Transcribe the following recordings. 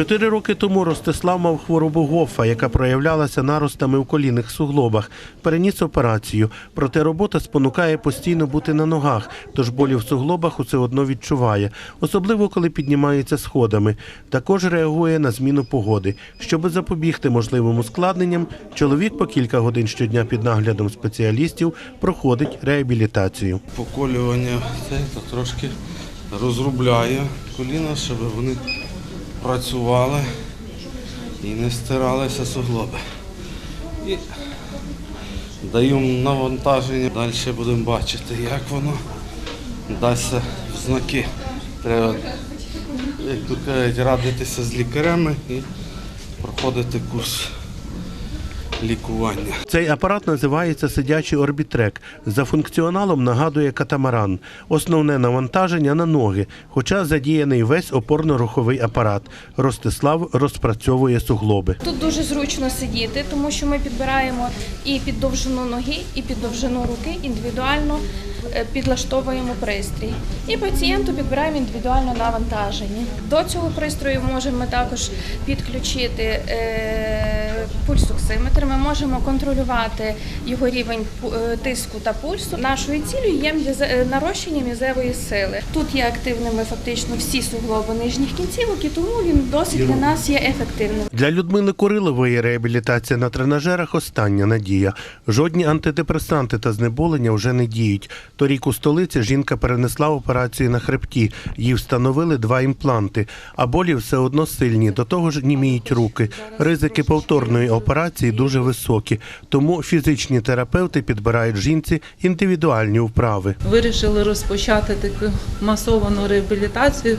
Чотири роки тому Ростислав мав хворобу Гофа, яка проявлялася наростами в колінних суглобах. Переніс операцію. Проте робота спонукає постійно бути на ногах, тож болі в суглобах усе одно відчуває, особливо коли піднімається сходами. Також реагує на зміну погоди. Щоби запобігти можливим ускладненням, чоловік по кілька годин щодня під наглядом спеціалістів проходить реабілітацію. Поколювання це то трошки розрубляє коліна, щоб вони працювали і не стиралися суглоби. І даю навантаження. Далі будемо бачити, як воно дасться в знаки. Треба, як то кажуть, радитися з лікарями і проходити курс лікування. Цей апарат називається сидячий орбітрек. За функціоналом нагадує катамаран. Основне навантаження на ноги, хоча задіяний весь опорно-руховий апарат. Ростислав розпрацьовує суглоби. Тут дуже зручно сидіти, тому що ми підбираємо і під довжину ноги, і під довжину руки індивідуально підлаштовуємо пристрій. І пацієнту підбираємо індивідуально навантаження. До цього пристрою можемо також підключити е, пульсоксиметр. Ми можемо контролювати його рівень е, тиску та пульсу. Нашою цілею є е, нарощення м'язевої сили. Тут є активними фактично всі суглоби нижніх кінцівок, і тому він досить для нас є ефективним. Для Людмили Курилової реабілітація на тренажерах остання надія. Жодні антидепресанти та знеболення вже не діють. Торік у столиці жінка перенесла операцію на хребті. Їй встановили два імпланти, а болі все одно сильні. До того ж німіють руки. Ризики повторної операції дуже високі. Тому фізичні терапевти підбирають жінці індивідуальні вправи. Вирішили розпочати таку масовану реабілітацію.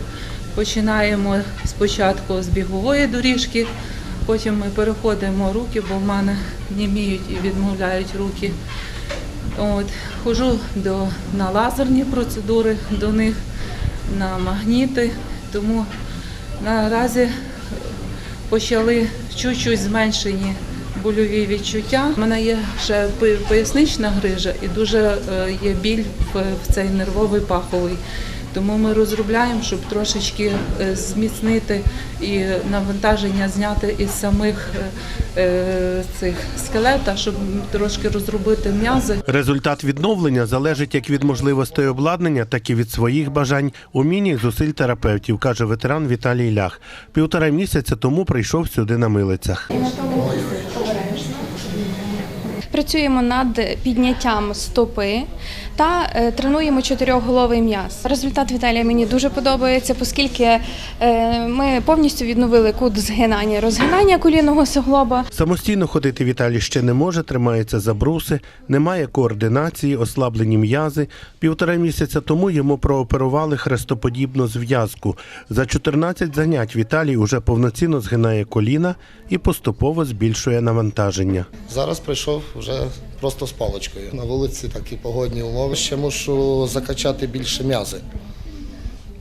Починаємо спочатку з бігової доріжки, потім ми переходимо руки, бо в мене німіють і відмовляють руки. От, хожу до, на лазерні процедури до них, на магніти, тому наразі почали чуть-чуть зменшені больові відчуття. У мене є ще пояснична грижа і дуже е, є біль в, в цей нервовий паховий. Тому ми розробляємо, щоб трошечки е, зміцнити і навантаження зняти із самих е, е, цих скелета, щоб трошки розробити м'язи. Результат відновлення залежить як від можливостей обладнання, так і від своїх бажань, умінь зусиль терапевтів, каже ветеран Віталій Лях. Півтора місяця тому прийшов сюди на милицях. Працюємо над підняттям стопи та е, тренуємо чотирьохголовий м'яз. Результат Віталія мені дуже подобається, оскільки е, ми повністю відновили кут згинання, розгинання колінного суглоба. Самостійно ходити Віталій ще не може, тримається за бруси, немає координації, ослаблені м'язи. Півтора місяця тому йому прооперували хрестоподібну зв'язку. За 14 занять Віталій уже повноцінно згинає коліна і поступово збільшує навантаження. Зараз прийшов вже просто з паличкою. На вулиці такі погодні умови. Ще мушу закачати більше м'язи,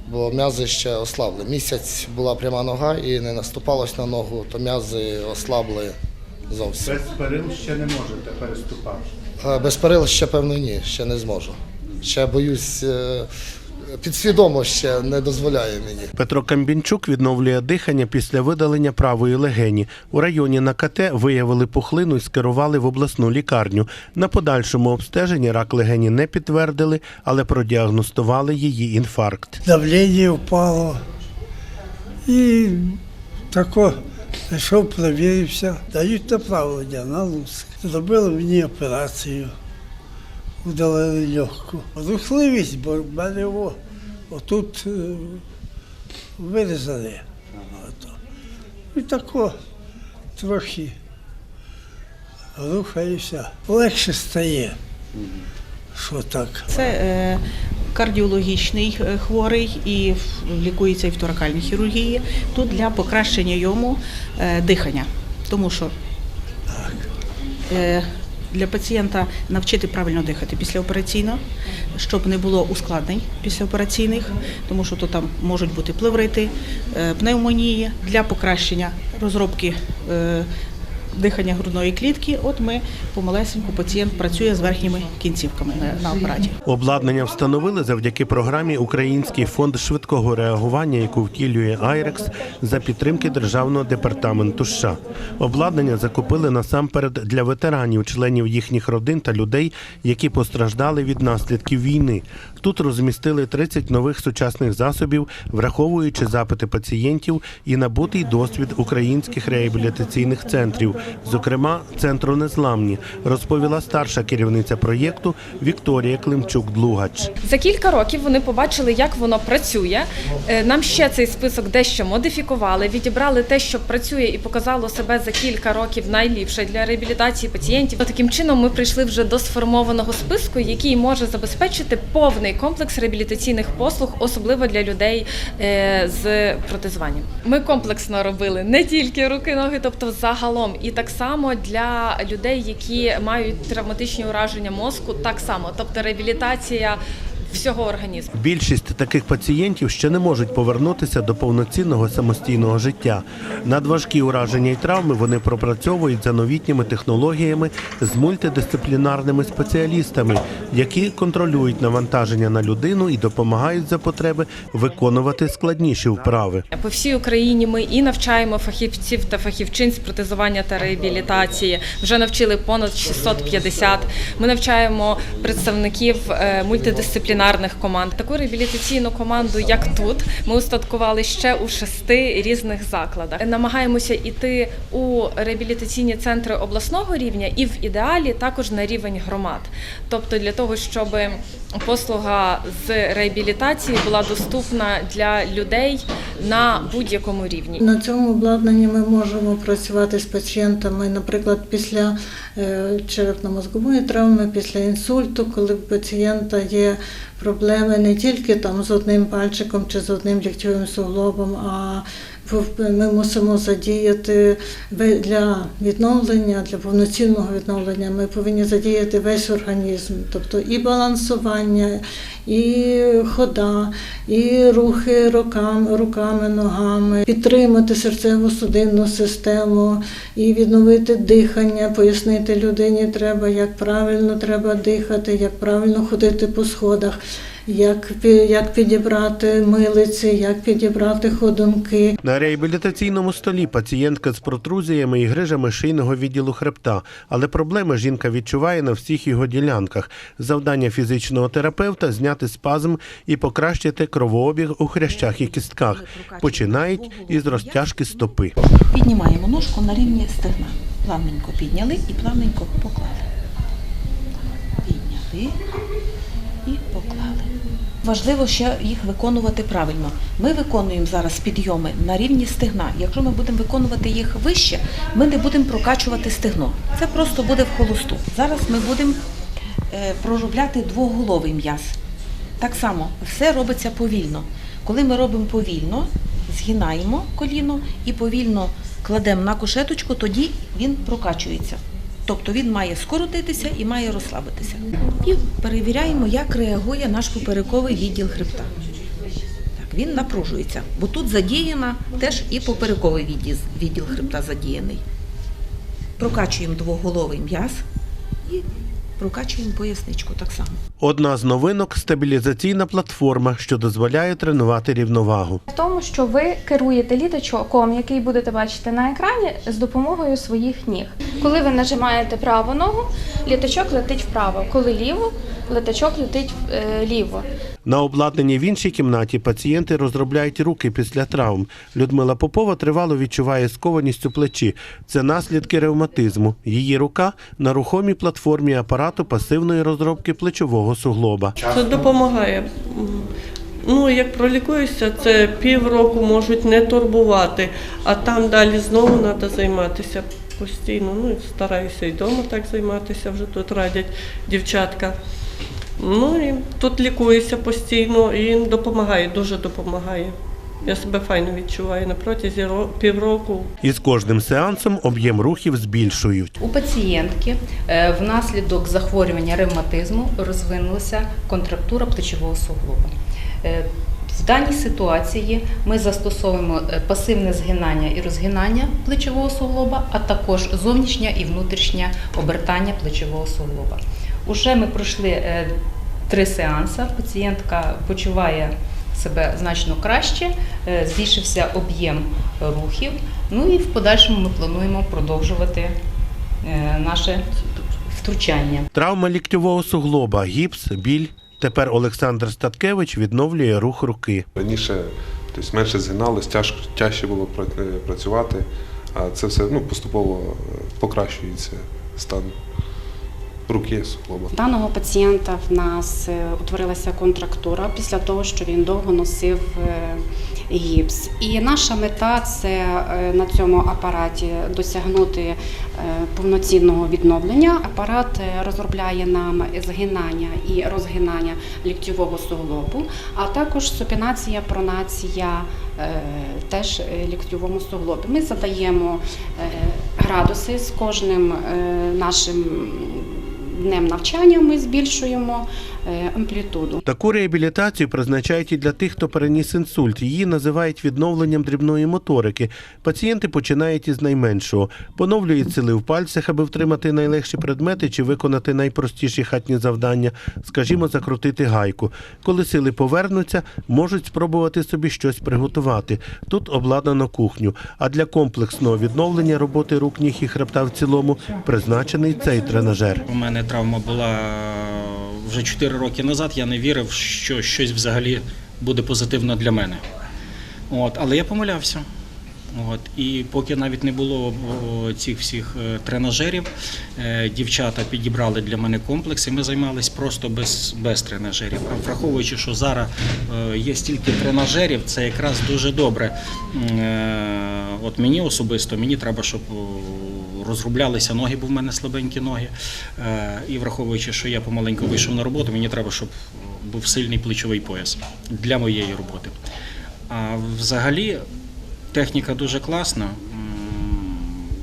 бо м'язи ще ослабли. Місяць була пряма нога і не наступалось на ногу, то м'язи ослабли зовсім. Без перил ще не можете переступати. Е, Без перил ще певно ні, ще не зможу. Ще боюсь, е, підсвідомо ще не дозволяє мені. Петро Камбінчук відновлює дихання після видалення правої легені. У районі на КТ виявили пухлину і скерували в обласну лікарню. На подальшому обстеженні рак легені не підтвердили, але продіагностували її інфаркт. давлення впало. І тако прийшов, перевірився, дають направлення на Луцьк. Зробили мені операцію, удалили легку. Рухливість, бо в мене о, отут е, вирізали. І тако трохи рухаюся. Легше стає. Що так. Це е, кардіологічний е, хворий і лікується і в торакальній хірургії. Тут для покращення йому е, дихання, тому що е, для пацієнта навчити правильно дихати післяопераційно, щоб не було ускладнень післяопераційних, тому що то там можуть бути плеврити, е, пневмонії для покращення розробки е, дихання грудної клітки. От ми помалесеньку пацієнт працює з верхніми кінцівками на, на апараті. Обладнання встановили завдяки програмі Український фонд швидкого реагування, яку втілює Айрекс за підтримки Державного департаменту США. Обладнання закупили насамперед для ветеранів, членів їхніх родин та людей, які постраждали від наслідків війни. Тут розмістили 30 нових сучасних засобів, враховуючи запити пацієнтів і набутий досвід українських реабілітаційних центрів, зокрема центру Незламні, розповіла старша керівниця проєкту Вікторія Климчук-Длугач. За кілька років вони побачили, як воно працює. Е, Нам ще цей список дещо модифікували, відібрали те, що працює і показало себе за кілька років найліпше для реабілітації пацієнтів. Таким чином, ми прийшли вже до сформованого списку, який може забезпечити повний комплекс реабілітаційних послуг, особливо для людей е, з протезуванням. Ми комплексно робили не тільки руки, ноги, тобто загалом, і так само для людей, які мають травматичні ураження мозку, так само, тобто реабілітація всього організму. Більшість таких пацієнтів ще не можуть повернутися до повноцінного самостійного життя. Надважкі ураження і травми вони пропрацьовують за новітніми технологіями з мультидисциплінарними спеціалістами, які контролюють навантаження на людину і допомагають за потреби виконувати складніші вправи. По всій Україні ми і навчаємо фахівців та фахівчин з протезування та реабілітації. Вже навчили понад 650. Ми навчаємо представників е, мультидисциплінарних команд. Таку реабілітаційну команду, як тут, ми устаткували ще у шести різних закладах. Намагаємося йти у реабілітаційні центри обласного рівня і в ідеалі також на рівень громад. Тобто для того, щоб послуга з реабілітації була доступна для людей на будь-якому рівні. На цьому обладнанні ми можемо працювати з пацієнтами, наприклад, після е, черепно-мозгової травми, після інсульту, коли в пацієнта є проблеми не тільки там з одним пальчиком чи з одним ліктьовим суглобом, а ми мусимо задіяти для відновлення, для повноцінного відновлення. Ми повинні задіяти весь організм, тобто і балансування, і хода, і рухи руками, руками, ногами, підтримати серцево-судинну систему і відновити дихання, пояснити людині треба, як правильно треба дихати, як правильно ходити по сходах. Як, як підібрати милиці, як підібрати ходунки, На реабілітаційному столі пацієнтка з протрузіями і грижами шийного відділу хребта, але проблеми жінка відчуває на всіх його ділянках. Завдання фізичного терапевта зняти спазм і покращити кровообіг у хрящах і кістках. Починають із розтяжки стопи. Піднімаємо ножку на рівні стегна. Плавненько підняли і плавненько поклали. Підняли. Важливо ще їх виконувати правильно. Ми виконуємо зараз підйоми на рівні стегна. Якщо ми будемо виконувати їх вище, ми не будемо прокачувати стегно. Це просто буде в холосту. Зараз ми будемо е, проробляти двоголовий м'яз. Так само все робиться повільно. Коли ми робимо повільно, згинаємо коліно і повільно кладемо на кушеточку, тоді він прокачується. Тобто він має скоротитися і має розслабитися. І перевіряємо, як реагує наш поперековий відділ хребта. Так, він напружується, бо тут задіяна теж і поперековий відділ, відділ хребта задіяний. Прокачуємо двоголовий м'яз і прокачуємо поясничку так само. Одна з новинок стабілізаційна платформа, що дозволяє тренувати рівновагу. В тому, що ви керуєте літочоком, який будете бачити на екрані, з допомогою своїх ніг. Коли ви нажимаєте праву ногу, літачок летить вправо. Коли ліву, літачок летить вліво. ліво. На обладнанні в іншій кімнаті пацієнти розробляють руки після травм. Людмила Попова тривало відчуває скованість у плечі. Це наслідки ревматизму. Її рука на рухомій платформі апарату пасивної розробки плечового суглоба. Це допомагає. Ну, як пролікуюся, це півроку можуть не турбувати, а там далі знову треба займатися постійно. Ну, стараюся і вдома так займатися, вже тут радять дівчатка. Ну і тут лікуюся постійно і допомагає, дуже допомагає. Я себе файно відчуваю на протязі ро- півроку. Із кожним сеансом об'єм рухів збільшують. У пацієнтки е, внаслідок захворювання ревматизму розвинулася контрактура плечового суглоба. Е, В даній ситуації ми застосовуємо е, пасивне згинання і розгинання плечового суглоба, а також зовнішнє і внутрішнє обертання плечового суглоба. Уже ми пройшли е, три сеанси. Пацієнтка почуває себе значно краще, е, збільшився об'єм рухів. Ну і в подальшому ми плануємо продовжувати е, наше втручання. Травма ліктьового суглоба, гіпс, біль. Тепер Олександр Статкевич відновлює рух руки. Раніше тобто, менше згиналось, тяж, тяжче було працювати, а це все ну, поступово покращується стан руки, суглоба. Даного пацієнта в нас е, утворилася контрактура після того, що він довго носив е, гіпс. І наша мета це е, на цьому апараті досягнути повноцінного відновлення. Апарат розробляє нам згинання і розгинання ліктьового суглобу, а також супінація, пронація теж ліктьовому суглобі. Ми задаємо градуси з кожним нашим днем навчання ми збільшуємо амплітуду. Таку реабілітацію призначають і для тих, хто переніс інсульт. Її називають відновленням дрібної моторики. Пацієнти починають із найменшого, поновлюють сили в пальцях, аби втримати найлегші предмети чи виконати найпростіші хатні завдання, скажімо, закрутити гайку. Коли сили повернуться, можуть спробувати собі щось приготувати. Тут обладнано кухню. А для комплексного відновлення роботи рук, ніг і хребта в цілому призначений цей тренажер. У мене травма була вже 4 роки назад. Я не вірив, що щось взагалі буде позитивно для мене. От, але я помилявся. От, і поки навіть не було цих всіх е, тренажерів, е, дівчата підібрали для мене комплекс, і ми займалися просто без, без тренажерів. Враховуючи, що зараз е, є стільки тренажерів, це якраз дуже добре. От мені особисто, мені треба, щоб о, розроблялися ноги, бо в мене слабенькі ноги. Е, І враховуючи, що я помаленьку вийшов на роботу, мені треба, щоб був сильний плечовий пояс для моєї роботи. А взагалі техніка дуже класна,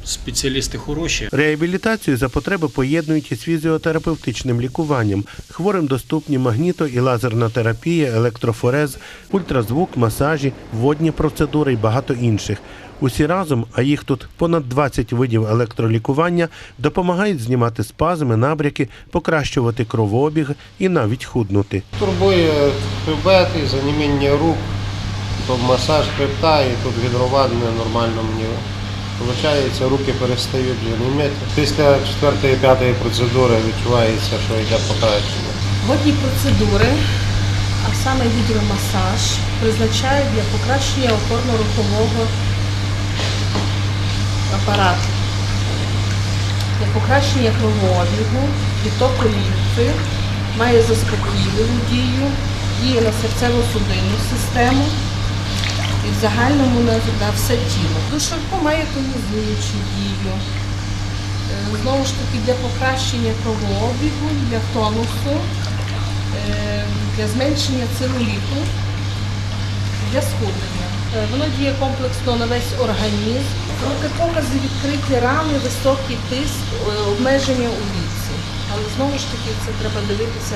спеціалісти хороші. Реабілітацію за потреби поєднують із фізіотерапевтичним лікуванням. Хворим доступні магніто і лазерна терапія, електрофорез, ультразвук, масажі, водні процедури і багато інших. Усі разом, а їх тут понад 20 видів електролікування, допомагають знімати спазми, набряки, покращувати кровообіг і навіть худнути. Турбує хребет і заніміння рук, то масаж хребта і тут гідрованне нормально мені. Получається, руки перестають вже німіти. Після четвертої п'ятої процедури відчувається, що йде покращення. Водні процедури, а саме гідромасаж, призначають для покращення опорно-рухового апарату, для покращення кровообігу, відтоку лімфи, має заспокійливу дію, діє на серцево-судинну систему і в загальному на, все тіло. Душарко має тонізуючу дію. Е, Знову ж таки для покращення кровообігу, для тонусу, е, для зменшення целуліту, для схуднення. Е, Воно діє комплексно на весь організм. Протипокази відкриті рани, високий тиск, е, обмеження у віці. Але знову ж таки це треба дивитися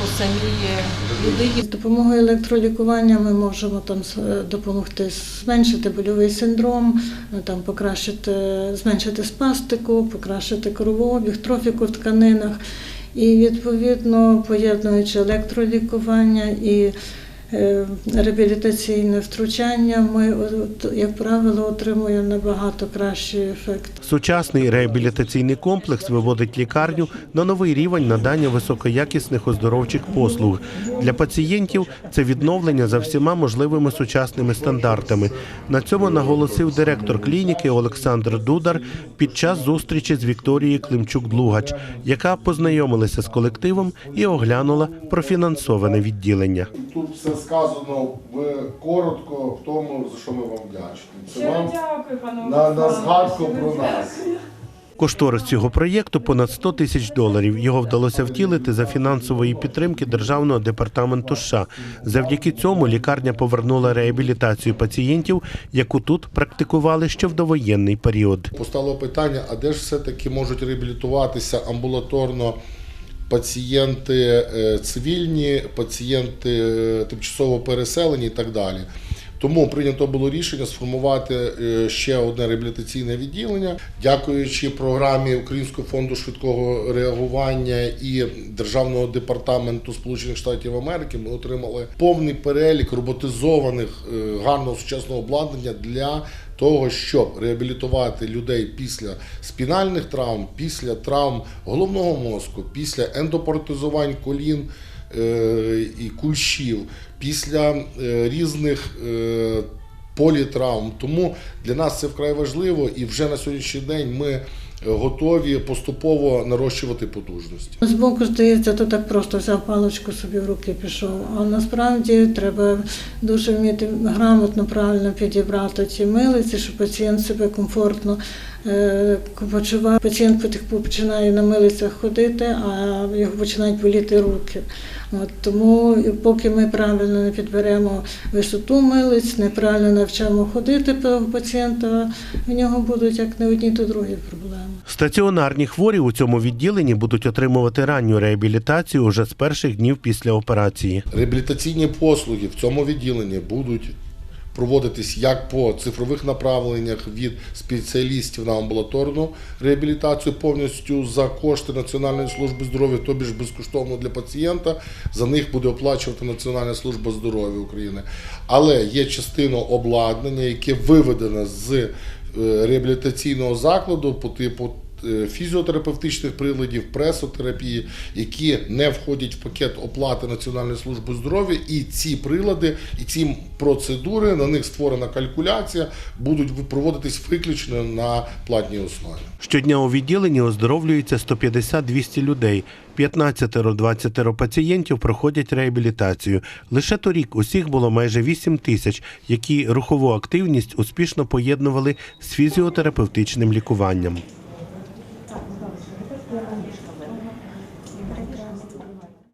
по самій е, людині. З допомогою електролікування ми можемо там е, допомогти зменшити больовий синдром, там покращити, зменшити спастику, покращити кровообіг, трофіку в тканинах. І відповідно, поєднуючи електролікування і реабілітаційне втручання, ми, як правило, отримуємо набагато кращий ефект. Сучасний реабілітаційний комплекс виводить лікарню на новий рівень надання високоякісних оздоровчих послуг. Для пацієнтів це відновлення за всіма можливими сучасними стандартами. На цьому наголосив директор клініки Олександр Дудар під час зустрічі з Вікторією Климчук-Блугач, яка познайомилася з колективом і оглянула профінансоване відділення. Тут все сказано в коротко в тому, за що ми вам вдячні. Це вам на, на згадку про нас. Кошторис цього проєкту понад 100 тисяч доларів. Його вдалося втілити за фінансової підтримки Державного департаменту США. Завдяки цьому лікарня повернула реабілітацію пацієнтів, яку тут практикували ще в довоєнний період. Постало питання, а де ж все-таки можуть реабілітуватися амбулаторно пацієнти е, цивільні, пацієнти е, тимчасово переселені і так далі. Тому прийнято було рішення сформувати е, ще одне реабілітаційне відділення, дякуючи програмі Українського фонду швидкого реагування і Державного департаменту Сполучених Штатів Америки. Ми отримали повний перелік роботизованих е, гарного сучасного обладнання для того, щоб реабілітувати людей після спінальних травм, після травм головного мозку, після ендопротезувань колін і кульшів, після е, різних е, політравм. Тому для нас це вкрай важливо, і вже на сьогоднішній день ми е, готові поступово нарощувати потужності. Збоку здається, то так просто взяв паличку собі в руки пішов. А насправді треба дуже вміти грамотно, правильно підібрати ці милиці, щоб пацієнт себе комфортно е, почував. Пацієнт потиху починає на милицях ходити, а його починають боліти руки. От, тому поки ми правильно не підберемо висоту милиць, неправильно навчимо ходити того пацієнта, в нього будуть як не одні, то другі проблеми. Стаціонарні хворі у цьому відділенні будуть отримувати ранню реабілітацію уже з перших днів після операції. Реабілітаційні послуги в цьому відділенні будуть проводитись як по цифрових направленнях від спеціалістів на амбулаторну реабілітацію повністю за кошти Національної служби здоров'я, тобі ж безкоштовно для пацієнта. За них буде оплачувати Національна служба здоров'я України. Але є частина обладнання, яке виведено з е, реабілітаційного закладу по типу фізіотерапевтичних приладів, пресотерапії, які не входять в пакет оплати Національної служби здоров'я, і ці прилади, і ці процедури на них створена калькуляція, будуть проводитись виключно на платній основі. Щодня у відділенні оздоровлюється 150-200 людей. 15-20 пацієнтів проходять реабілітацію. Лише торік усіх було майже 8 тисяч, які рухову активність успішно поєднували з фізіотерапевтичним лікуванням.